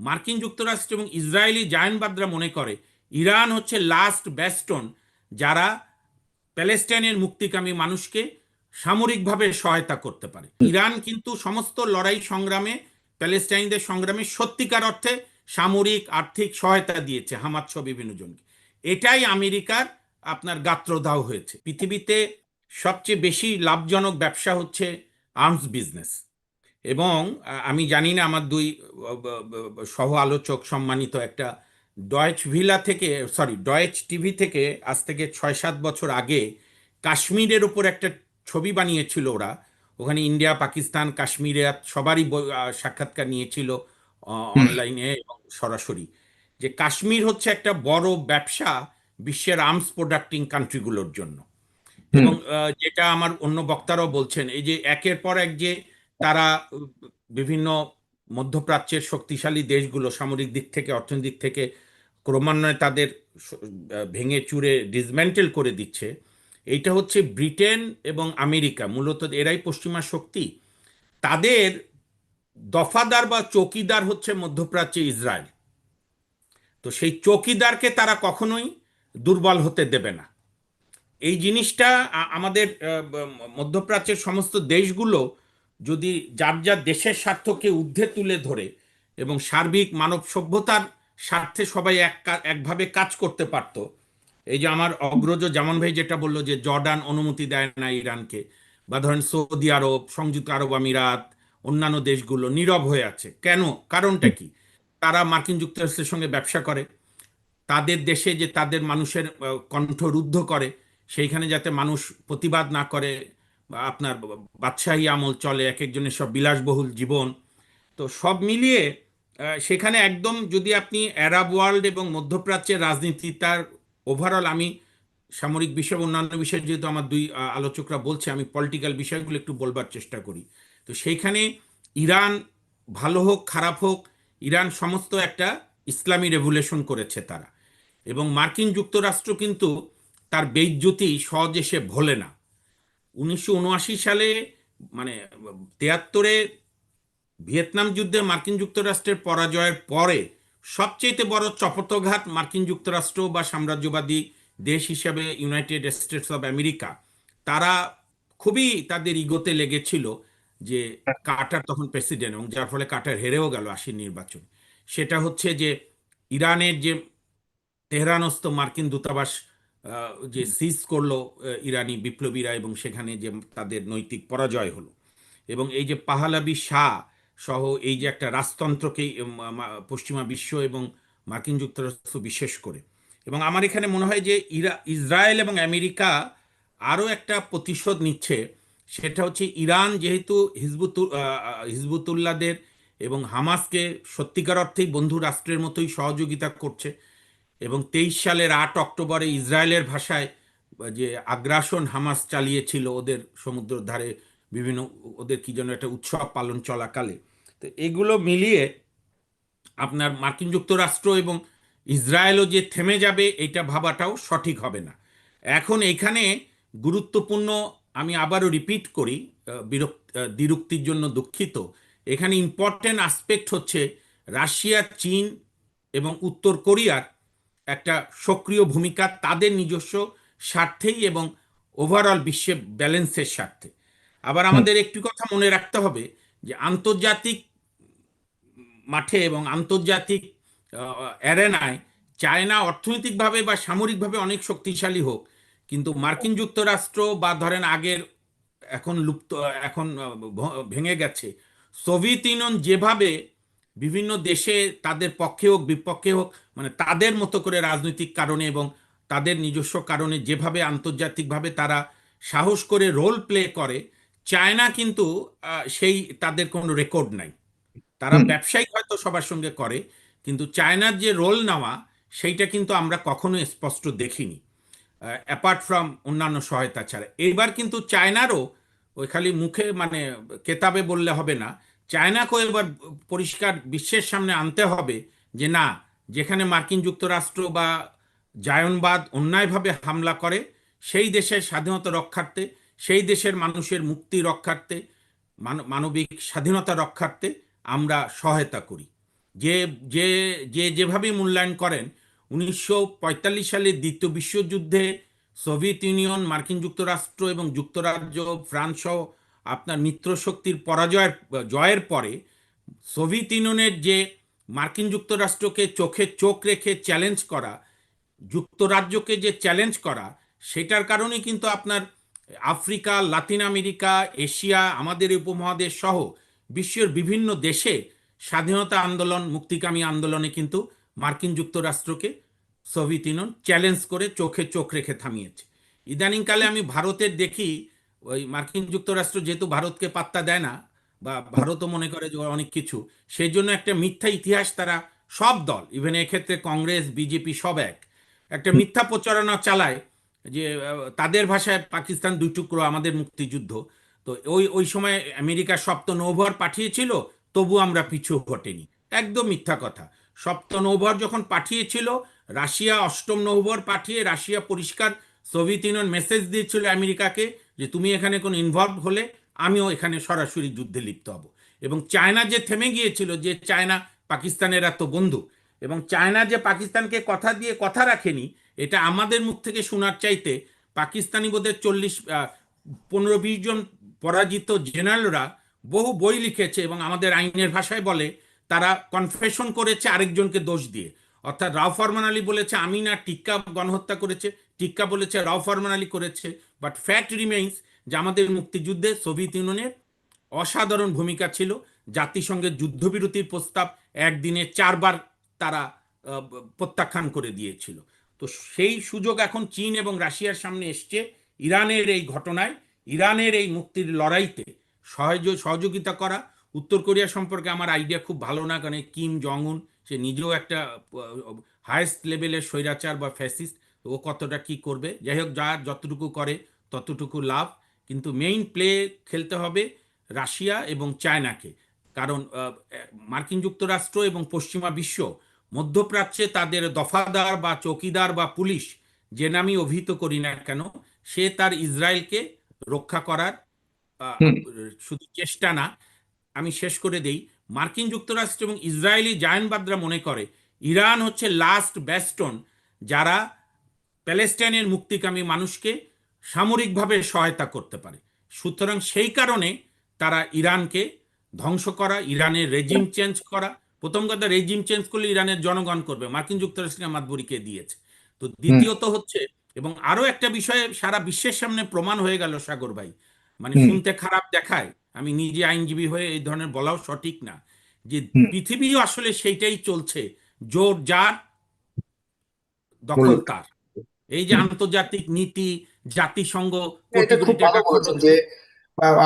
মার্কিন যুক্তরাষ্ট্র এবং ইসরায়েলি জায়নবাদরা মনে করে, ইরান হচ্ছে লাস্ট ব্যাস্টন যারা প্যালেস্টাইনের মুক্তিকামী মানুষকে সামরিকভাবে সহায়তা করতে পারে। ইরান কিন্তু সমস্ত লড়াই সংগ্রামে, প্যালেস্টাইনদের সংগ্রামে সত্যিকার অর্থে সামরিক, আর্থিক সহায়তা দিয়েছে হামাদ বিভিন্ন জনকে। এটাই আমেরিকার আপনার গাত্রদাহ হয়েছে। পৃথিবীতে সবচেয়ে বেশি লাভজনক ব্যবসা হচ্ছে আর্মস বিজনেস এবং আমি জানি না আমার দুই সহ আলোচক সম্মানিত একটা ডয়েচ ভিলা থেকে সরি ডয়েচ টিভি থেকে আজ থেকে ছয় সাত বছর আগে কাশ্মীরের উপর একটা ছবি বানিয়েছিল ওরা। ওখানে ইন্ডিয়া পাকিস্তান কাশ্মীরে সবারই সাক্ষাৎকার নিয়েছিল অনলাইনে এবং সরাসরি। যে কাশ্মীর হচ্ছে একটা বড় ব্যবসা বিশ্বের আর্মস প্রোডাক্টিং কান্ট্রিগুলোর জন্য। এবং যেটা আমার অন্য বক্তারাও বলছেন এই যে একের পর এক যে তারা বিভিন্ন মধ্যপ্রাচ্যের শক্তিশালী দেশগুলো সামরিক দিক থেকে, অর্থনৈতিক থেকে ক্রমান্বয়ে তাদের ভেঙে চুরে ডিসমেন্টেল করে দিচ্ছে। এইটা হচ্ছে ব্রিটেন এবং আমেরিকা, মূলত এরাই পশ্চিমা শক্তি। তাদের দফাদার বা চৌকিদার হচ্ছে মধ্যপ্রাচ্যে ইসরায়েল। তো সেই চৌকিদারকে তারা কখনোই দুর্বল হতে দেবে না। এই জিনিসটা আমাদের মধ্যপ্রাচ্যের সমস্ত দেশগুলো যদি যার যার দেশের স্বার্থকে ঊর্ধ্বে তুলে ধরে এবং সার্বিক মানব সভ্যতার স্বার্থে সবাই এক একভাবে কাজ করতে পারত, এই যে আমার অগ্রজ জামান ভাই যেটা বলল যে জর্ডান অনুমতি দেয় না ইরানকে বা ধরেন সৌদি আরব, সংযুক্ত আরব আমিরাত, অন্যান্য দেশগুলো নীরব হয়ে আছে, কেন? কারণটা কি? তারা মার্কিন যুক্তরাষ্ট্রের সঙ্গে ব্যবসা করে, তাদের দেশে যে তাদের মানুষের কণ্ঠ রুদ্ধ করে, সেইখানে যাতে মানুষ প্রতিবাদ না করে আপনার বাদশাহী আমল চলে এক একজনের সব বিলাসবহুল জীবন। তো সব মিলিয়ে সেখানে একদম যদি আপনি অ্যারাব ওয়ার্ল্ড এবং মধ্যপ্রাচ্যের রাজনীতি তার ওভারঅল আমি সামরিক বিষয় অন্যান্য বিষয় যেহেতু আমার দুই আলোচকরা বলছে, আমি পলিটিক্যাল বিষয়গুলো একটু বলবার চেষ্টা করি। তো সেইখানে ইরান ভালো হোক, খারাপ হোক, ইরান সমস্ত একটা ইসলামী রেভুলেশন করেছে তারা। এবং মার্কিন যুক্তরাষ্ট্র কিন্তু তার বেইজ্জতি সহজে সে ভোলে না। উনিশশো উনআশি সালে মানে তেয়াত্তরে ভিয়েতনাম যুদ্ধে মার্কিন যুক্তরাষ্ট্রের পরাজয়ের পরে সবচেয়ে বড় চপতঘাত মার্কিন যুক্তরাষ্ট্র বা সাম্রাজ্যবাদী দেশ হিসাবে ইউনাইটেড স্টেটস অফ আমেরিকা তারা খুবই তাদের ইগোতে লেগেছিল যে কাটার তখন প্রেসিডেন্ট এবং যার ফলে কাটার হেরেও গেল আশির নির্বাচন। সেটা হচ্ছে যে ইরানের যে তেহরানস্থ মার্কিন দূতাবাস যে সিজ করল ইরানি বিপ্লবীরা এবং সেখানে যে তাদের নৈতিক পরাজয় হলো। এবং এই যে পাহালাবি শাহ সহ এই যে একটা রাজতন্ত্রকেই পশ্চিমা বিশ্ব এবং মার্কিন যুক্তরাষ্ট্র বিশেষ করে। এবং আমার এখানে মনে হয় যে ইরা ইসরায়েল এবং আমেরিকা আরও একটা প্রতিশোধ নিচ্ছে। সেটা হচ্ছে ইরান যেহেতু হিজবুতু আহ, আহ, এবং হামাসকে সত্যিকার অর্থেই বন্ধু রাষ্ট্রের মতোই সহযোগিতা করছে। এবং তেইশ সালের আট অক্টোবরে ইসরায়েলের ভাষায় যে আগ্রাসন হামাস চালিয়েছিল ওদের সমুদ্র ধারে বিভিন্ন ওদের কি যেন একটা উৎসব পালন চলাকালে। তো এগুলো মিলিয়ে আপনার মার্কিন যুক্তরাষ্ট্র এবং ইসরায়েলও যে থেমে যাবে এটা ভাবাটাও সঠিক হবে না। এখন এখানে গুরুত্বপূর্ণ আমি আবারও রিপিট করি বিরক্ত দ্বিরুক্তির জন্য দুঃখিত। এখানে ইম্পর্টেন্ট আসপেক্ট হচ্ছে রাশিয়া, চীন এবং উত্তর কোরিয়ার একটা সক্রিয় ভূমিকা তাদের নিজস্ব স্বার্থেই এবং ওভারঅল বিশ্বে ব্যালেন্সের স্বার্থে। আবার আমাদের একটি কথা মনে রাখতে হবে যে আন্তর্জাতিক মাঠে এবং আন্তর্জাতিক অ্যারেনায় চায়না অর্থনৈতিকভাবে বা সামরিকভাবে অনেক শক্তিশালী হোক কিন্তু মার্কিন যুক্তরাষ্ট্র বা ধরেন আগের এখন লুপ্ত এখন ভেঙে গেছে সোভিয়েত ইউনিয়ন যেভাবে বিভিন্ন দেশে তাদের পক্ষে হোক বিপক্ষে হোক মানে তাদের মতো করে রাজনৈতিক কারণে এবং তাদের নিজস্ব কারণে যেভাবে আন্তর্জাতিকভাবে তারা সাহস করে রোল প্লে করে চায়না কিন্তু সেই তাদের কোনো রেকর্ড নাই। তারা। ব্যবসায়িক হয়তো সবার সঙ্গে করে কিন্তু চায়নার যে রোল নেওয়া সেইটা কিন্তু আমরা কখনো স্পষ্ট দেখিনি। অ্যাপার্ট ফ্রম অন্যান্য সহায়তা ছাড়া। এবার কিন্তু চায়নারও ওই খালি মুখে মানে কেতাবে বললে হবে না চায়নাকেও এবার পরিষ্কার বিশ্বের সামনে আনতে হবে যে না যেখানে মার্কিন যুক্তরাষ্ট্র বা জায়নবাদ অন্যায়ভাবে হামলা করে, সেই দেশের স্বাধীনতা রক্ষার্থে, সেই দেশের মানুষের মুক্তি রক্ষার্থে, মান- মানবিক স্বাধীনতা রক্ষার্থে আমরা সহায়তা করি। যে যে যে যেভাবে মূল্যায়ন করেন, উনিশশো সালে দ্বিতীয় বিশ্বযুদ্ধে সোভিয়েত ইউনিয়ন, মার্কিন যুক্তরাষ্ট্র এবং যুক্তরাজ্য, ফ্রান্স সহ আপনার মিত্রশক্তির পরাজয়ের, জয়ের পরে সোভিয়েত ইউনিয়নের যে মার্কিন যুক্তরাষ্ট্রকে চোখে চোখ রেখে চ্যালেঞ্জ করা, যুক্তরাজ্যকে যে চ্যালেঞ্জ করা, সেটার কারণে কিন্তু আপনার আফ্রিকা, লাতিন আমেরিকা, এশিয়া, আমাদের উপমহাদেশ সহ বিশ্বের বিভিন্ন দেশে স্বাধীনতা আন্দোলন, মুক্তিকামী আন্দোলনে কিন্তু মার্কিন যুক্তরাষ্ট্রকে সোভিয়েত ইউনিয়ন চ্যালেঞ্জ করে চোখে চোখ রেখে থামিয়েছে। ইদানিংকালে আমি ভারতের দেখি, ওই মার্কিন যুক্তরাষ্ট্র যেহেতু ভারতকে পাত্তা দেয় না বা ভারতও মনে করে যে অনেক কিছু। সেই জন্য একটা মিথ্যা ইতিহাস তারা সব দল ইভেন এক্ষেত্রে কংগ্রেস, বিজেপি সব এক। একটা মিথ্যা প্রচারণা চালায় যে তাদের ভাষায় পাকিস্তান দুই টুকরো, আমাদের মুক্তিযুদ্ধ। তো ওই ওই সময় আমেরিকা সপ্ত নৌভর পাঠিয়েছিল, তবু আমরা পিছু ঘটেনি একদম মিথ্যা কথা। সপ্ত নৌভর যখন পাঠিয়েছিল, রাশিয়া অষ্টম নৌভর পাঠিয়ে রাশিয়া পরিষ্কার, সোভিয়েত ইউনিয়ন মেসেজ দিয়েছিল আমেরিকাকে যে, তুমি এখানে কোনো ইনভলভ হলে আমিও এখানে সরাসরি যুদ্ধে লিপ্ত হব। এবং চায়না যে থেমে গিয়েছিল, যে চায়না পাকিস্তানের এত বন্ধু, এবং চায়না যে পাকিস্তানকে কথা দিয়ে কথা রাখেনি, এটা আমাদের মুখ থেকে শোনার চাইতে পাকিস্তানি বোধের চল্লিশ পনেরো বিশ জন পরাজিত জেনারেলরা বহু বই লিখেছে এবং আমাদের আইনের ভাষায় বলে তারা কনফেশন করেছে আরেকজনকে দোষ দিয়ে। অর্থাৎ রাও ফরমান আলী বলেছে, আমি না টিক্কা গণহত্যা করেছে। টিক্কা বলেছে, রাও ফরমান আলী করেছে। বাট ফ্যাক্ট রিমেইন্স যে আমাদের মুক্তিযুদ্ধে সোভিয়েত ইউনিয়নের অসাধারণ ভূমিকা ছিল। জাতিসংঘের যুদ্ধবিরতির প্রস্তাব একদিনে চারবার তারা প্রত্যাখ্যান করে দিয়েছিল। তো সেই সুযোগ এখন চীন এবং রাশিয়ার সামনে এসছে ইরানের এই ঘটনায়। ইরানের এই মুক্তির লড়াইতে সহযোগিতা করা। উত্তর কোরিয়া সম্পর্কে আমার আইডিয়া খুব ভালো না, কারণ কিম জং উন সে নিজেও একটা হায়েস্ট লেভেলের স্বৈরাচার বা ফ্যাসিস্ট ও কতটা কি করবে? যাই হোক যার যতটুকু করে ততটুকু লাভ। কিন্তু মেইন প্লে খেলতে হবে রাশিয়া এবং চায়নাকে। কারণ মার্কিন যুক্তরাষ্ট্র এবং পশ্চিমা বিশ্ব মধ্যপ্রাচ্যে তাদের দফাদার বা চৌকিদার বা পুলিশ যে নামই অভিহিত করি না কেন সে তার ইসরায়েলকে রক্ষা করার শুধু চেষ্টা না আমি শেষ করে দেই। মার্কিন যুক্তরাষ্ট্র এবং ইসরায়েলি জায়নবাদরা মনে করে ইরান হচ্ছে লাস্ট ব্যাস্টন যারা প্যালেস্টাইনের মুক্তিকামী মানুষকে সামরিকভাবে সহায়তা করতে পারে। সুতরাং সেই কারণে তারা ইরানকে ধ্বংস করা ইরানের রেজিম চেঞ্জ করা। প্রথম কথা রেজিম চেঞ্জ করলে ইরানের জনগণ করবে। মার্কিন যুক্তরাষ্ট্র মাতবুরিকে দিয়েছে। তো দ্বিতীয়ত হচ্ছে এবং আরও একটা বিষয়ে সারা বিশ্বের সামনে প্রমাণ হয়ে গেল সাগর ভাই। মানে। শুনতে খারাপ দেখায়। আমি নিজে আইনজীবী হয়ে এই ধরনের বলাও সঠিক না। যে পৃথিবী আসলে সেইটাই চলছে। জোর যার দখল তার। এই যে আন্তর্জাতিক নীতি জাতিসংঘ এটা খুব ভালো বলেছেন যে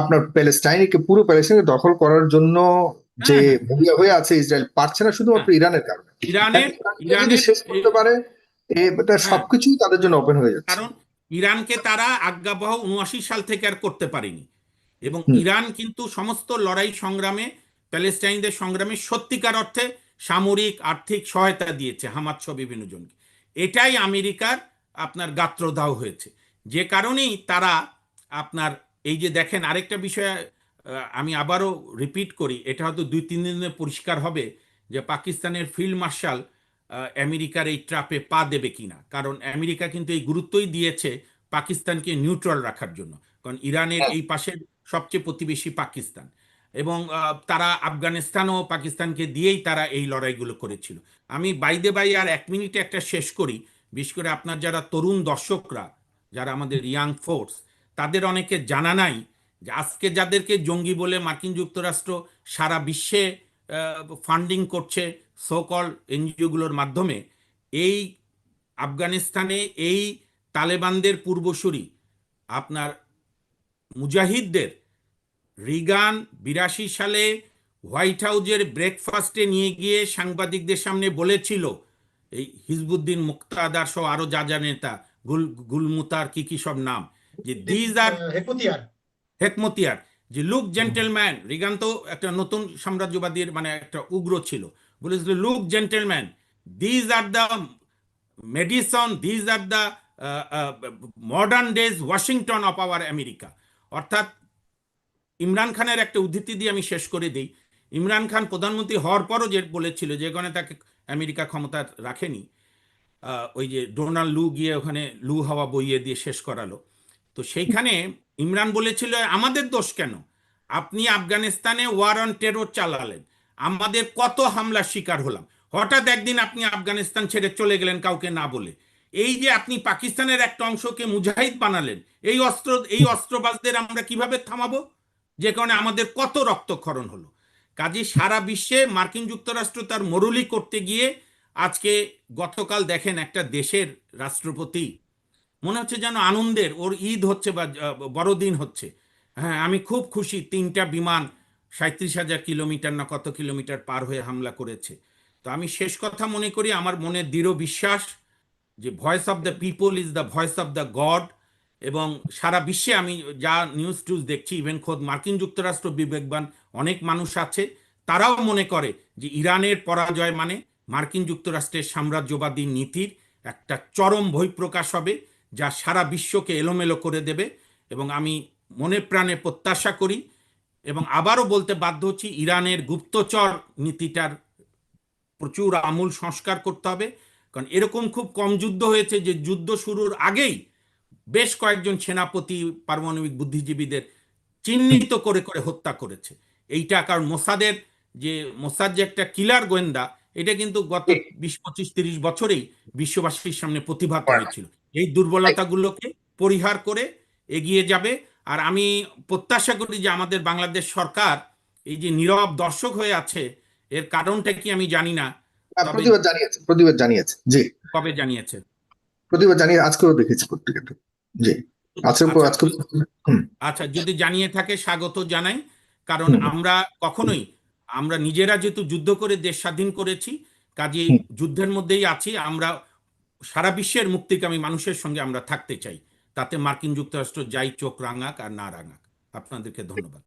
আপনার প্যালেস্টাইনকে পুরো প্যালেস্টাইনকে দখল করার জন্য যে হ্যাঁ, মরিয়া হয়ে আছে ইসরায়েল পারছে না শুধুমাত্র ইরানের কারণে। ইরানের ইরানের শেষ করতে পারে এটা হ্যাঁ। সবকিছুই তাদের জন্য ওপেন হয়ে যাচ্ছে। কারণ ইরানকে তারা আজ্ঞাবহ উনআশি সাল থেকে আর করতে পারেনি। এবং ইরান কিন্তু সমস্ত লড়াই সংগ্রামে প্যালেস্টাইনদের সংগ্রামে সত্যিকার অর্থে সামরিক আর্থিক সহায়তা দিয়েছে হামাদ সহ বিভিন্ন জনকে। এটাই আমেরিকার আপনার গাত্রদাহ হয়েছে। যে কারণেই তারা আপনার এই যে দেখেন আরেকটা বিষয় আমি আবারও রিপিট করি, এটা হয়তো দুই, তিন দিনে পরিষ্কার হবে যে পাকিস্তানের ফিল্ড মার্শাল আমেরিকার এই ট্রাপে পা দেবে কিনা। কারণ আমেরিকা কিন্তু এই গুরুত্বই দিয়েছে পাকিস্তানকে নিউট্রাল রাখার জন্য। কারণ ইরানের এই পাশের সবচেয়ে প্রতিবেশী পাকিস্তান। এবং তারা আফগানিস্তানও পাকিস্তানকে দিয়েই তারা এই লড়াইগুলো করেছিল। আমি বাইদে বাই আর এক মিনিটে একটা শেষ করি। বিশেষ করে আপনার যারা তরুণ দর্শকরা যারা আমাদের ইয়াং ফোর্স তাদের অনেকে জানা নাই যে আজকে যাদেরকে জঙ্গি বলে মার্কিন যুক্তরাষ্ট্র সারা বিশ্বে ফান্ডিং করছে সোকল এনজিওগুলোর মাধ্যমে, এই আফগানিস্তানে এই তালেবানদের পূর্বসূরি, আপনার মুজাহিদদের রিগান বিরাশি সালে হোয়াইট হাউজের ব্রেকফাস্টে নিয়ে গিয়ে সাংবাদিকদের সামনে বলেছিল, এই হিজবুদ্দিন মুক্তাদার সহ আরও যা যা নেতা গুল গুলমুতার কি কি সব নাম? যে দিজ আর হেকুতিয়ার হেকমতিয়ার। যে লুক জেন্টেলম্যান রিগান তো একটা নতুন সাম্রাজ্যবাদীর মানে একটা উগ্র ছিল। বলেছিল look gentleman these are the medicine these are the modern days Washington of our America অর্থাৎ ইমরান খানের একটা উদ্ধৃতি দিয়ে আমি শেষ করে দিই। ইমরান খান প্রধানমন্ত্রী হওয়ার পরও যে বলেছিল যে কারণে তাকে আমেরিকা ক্ষমতা রাখেনি ওই যে ডোনাল্ড লু গিয়ে ওখানে লু হাওয়া বইয়ে দিয়ে শেষ করালো। তো সেইখানে ইমরান বলেছিল, আমাদের দোষ কেন? আপনি আফগানিস্তানে ওয়ার অন টেরর চালালেন। আমাদের কত হামলার শিকার হলাম। হঠাৎ একদিন আপনি আফগানিস্তান ছেড়ে চলে গেলেন কাউকে না বলে। এই যে আপনি পাকিস্তানের একটা অংশকে মুজাহিদ বানালেন, এই অস্ত্র, এই অস্ত্রবাজদের আমরা কীভাবে থামাবো? যে কারণে আমাদের কত রক্তক্ষরণ হলো। কাজে সারা বিশ্বে মার্কিন যুক্তরাষ্ট্র তার মরুলি করতে গিয়ে আজকে গতকাল দেখেন একটা দেশের রাষ্ট্রপতি, মনে হচ্ছে যেন আনন্দের, ওর ঈদ হচ্ছে বা বড়দিন হচ্ছে। হ্যাঁ আমি খুব খুশি, তিনটা বিমান সাঁত্রিশ হাজার কিলোমিটার না কত কিলোমিটার পার হয়ে হামলা করেছে। তো আমি শেষ কথা মনে করি, আমার মনে দৃঢ় বিশ্বাস যে voice of the people is the voice of the god এবং সারা বিশ্বে আমি যা নিউজ টিউজ দেখছি, ইভেন খোদ মার্কিন যুক্তরাষ্ট্র বিবেকবান অনেক মানুষ আছে, তারাও মনে করে যে ইরানের পরাজয় মানে মার্কিন যুক্তরাষ্ট্রের সাম্রাজ্যবাদী নীতির একটা চরম বহিঃপ্রকাশ হবে, যা সারা বিশ্বকে এলোমেলো করে দেবে এবং আমি মনে প্রাণে প্রত্যাশা করি এবং আবারও বলতে বাধ্য হচ্ছি, ইরানের গুপ্তচর নীতিটার প্রচুর আমূল সংস্কার করতে হবে। কারণ এরকম খুব কম যুদ্ধ হয়েছে যে যুদ্ধ শুরুর আগেই বেশ কয়েকজন সেনাপতি পারমাণবিক বুদ্ধিজীবীদের চিহ্নিত করে করে হত্যা করেছে। এইটা কারণ মোসাদের যে, মোসাদ যে একটা কিলার গোয়েন্দা এটা কিন্তু গত বিশ পঁচিশ তিরিশ বছরেই বিশ্ববাসীর সামনে প্রতিভাত হয়েছিল। এই দুর্বলতাগুলোকে পরিহার করে এগিয়ে যাবে। আর আমি প্রত্যাশা করি যে আমাদের বাংলাদেশ সরকার এই যে নীরব দর্শক হয়ে আছে এর কারণটা কি আমি জানি না। প্রতিবাদ জানিয়েছে প্রতিবাদ জানিয়েছে জি। কবে জানিয়েছে? প্রতিবাদ জানিয়ে আজকেও দেখেছি পত্রিকাতে জি। আচ্ছা, আচ্ছা যদি জানিয়ে থাকে স্বাগত জানাই। কারণ আমরা কখনোই আমরা নিজেরা যেহেতু যুদ্ধ করে দেশ স্বাধীন করেছি কাজে যুদ্ধের মধ্যেই আছি আমরা সারা বিশ্বের মুক্তিকামী মানুষের সঙ্গে আমরা থাকতে চাই। তাতে মার্কিন যুক্তরাষ্ট্র যাই চোখ রাঙাক আর না রাঙাক। আপনাদেরকে ধন্যবাদ।